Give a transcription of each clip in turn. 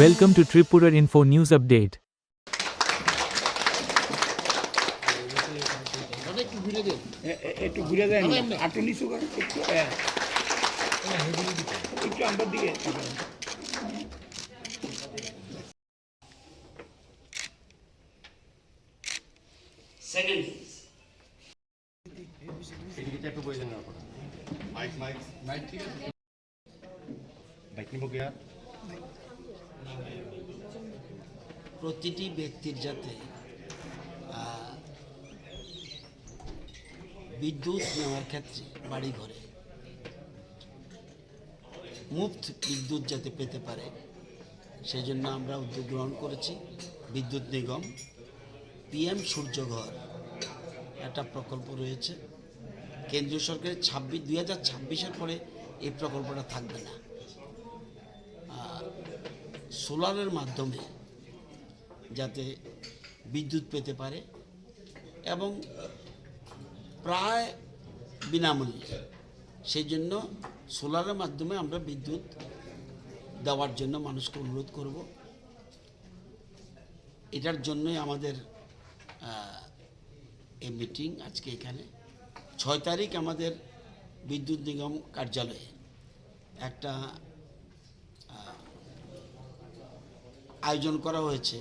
Welcome to Tripura Info News Update. এ- এ- একটু ঘুরে দেন আটু নিচু করেন একটু হ্যাঁ। একটু আমার দিকে Second is, বাইক নিব গিয়া প্রতিটি ব্যক্তির যাতে বিদ্যুৎ নেওয়ার ক্ষেত্রে বাড়ি ঘরে মুফত বিদ্যুৎ যাতে পেতে পারে সেই জন্য আমরা উদ্যোগ গ্রহণ করেছি। বিদ্যুৎ নিগম, পিএম সূর্যঘর একটা প্রকল্প রয়েছে। কেন্দ্রীয় সরকারের ছাব্বিশ দুই হাজার ছাব্বিশের পরে এই প্রকল্পটা থাকবে না। সোলারের মাধ্যমে যাতে বিদ্যুৎ পেতে পারে এবং প্রায় বিনামূল্যে। সেই জন্য সোলারের মাধ্যমে আমরা বিদ্যুৎ দেওয়ার জন্য মানুষকে অনুরোধ করব। এটার জন্যই আমাদের এই মিটিং আজকে এখানে। ছয় তারিখ আমাদের বিদ্যুৎ নিগম কার্যালয়ে একটা আয়োজন করা হয়েছে।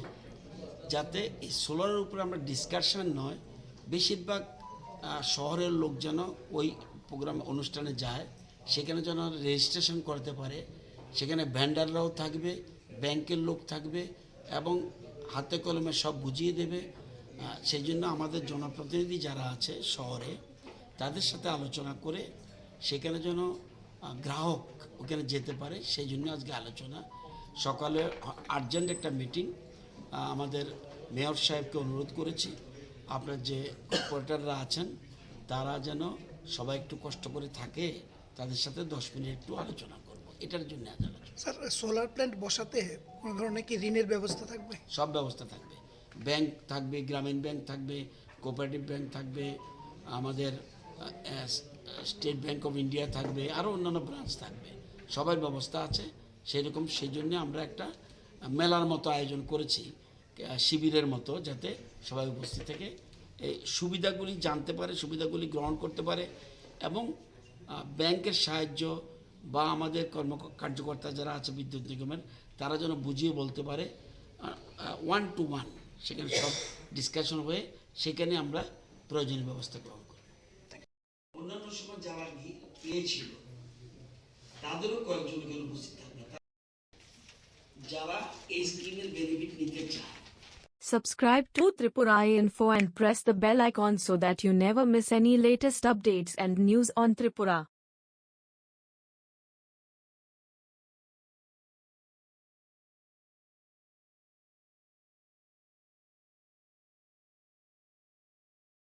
যাতে এই সোলারের উপরে আমরা ডিসকাশন নয়, বেশিরভাগ শহরের লোক যেন ওই প্রোগ্রাম অনুষ্ঠানে যায়, সেখানে যেন রেজিস্ট্রেশন করতে পারে। সেখানে ভ্যান্ডাররাও থাকবে ব্যাংকের লোক থাকবে এবং হাতে কলমে সব বুঝিয়ে দেবে। সেই জন্য আমাদের জনপ্রতিনিধি যারা আছে শহরে, তাদের সাথে আলোচনা করে সেখানে যেন গ্রাহক ওখানে যেতে পারে। সেই জন্য আজকে আলোচনা সকালে আর্জেন্ট একটা মিটিং আমাদের মেয়র সাহেবকে অনুরোধ করেছি। আপনার যে কর্পোরেটররা আছেন তারা যেন সবাই একটু কষ্ট করে থাকে তাদের সাথে দশ মিনিট একটু আলোচনা করব। এটার জন্য আজ আলোচনা। স্যার সোলার প্ল্যান্ট বসাতে কোনো ধরনের কি ঋণের ব্যবস্থা থাকবে? সব ব্যবস্থা থাকবে। ব্যাংক থাকবে গ্রামীণ ব্যাংক থাকবে কোঅপারেটিভ ব্যাংক থাকবে আমাদের স্টেট ব্যাংক অফ ইন্ডিয়া থাকবে আরও অন্যান্য ব্রাঞ্চ থাকবে। সবার ব্যবস্থা আছে। সেই রকম সেই জন্য আমরা একটা মেলার মতো আয়োজন করেছি শিবিরের মতো, যাতে সবাই উপস্থিত থেকে এই সুবিধাগুলি জানতে পারে, সুবিধাগুলি গ্রহণ করতে পারে এবং ব্যাংকের সাহায্য বা আমাদের কর্ম কার্যকর্তা যারা আছে বিদ্যুৎ নিগমের, তারা যেন বুঝিয়ে বলতে পারে ওয়ান টু ওয়ান সেখানে সব ডিসকাশন হয়ে সেখানে আমরা প্রয়োজনীয় ব্যবস্থা গ্রহণ করি। অন্যান্য সময় যারা গি- পেয়েছিল, তাদেরও কয়েকজন উপস্থিত যারা এই স্কিমের বেনিফিট নিতে চায় Subscribe to Tripura Info and press the bell icon so that you never miss any latest updates and news on Tripura.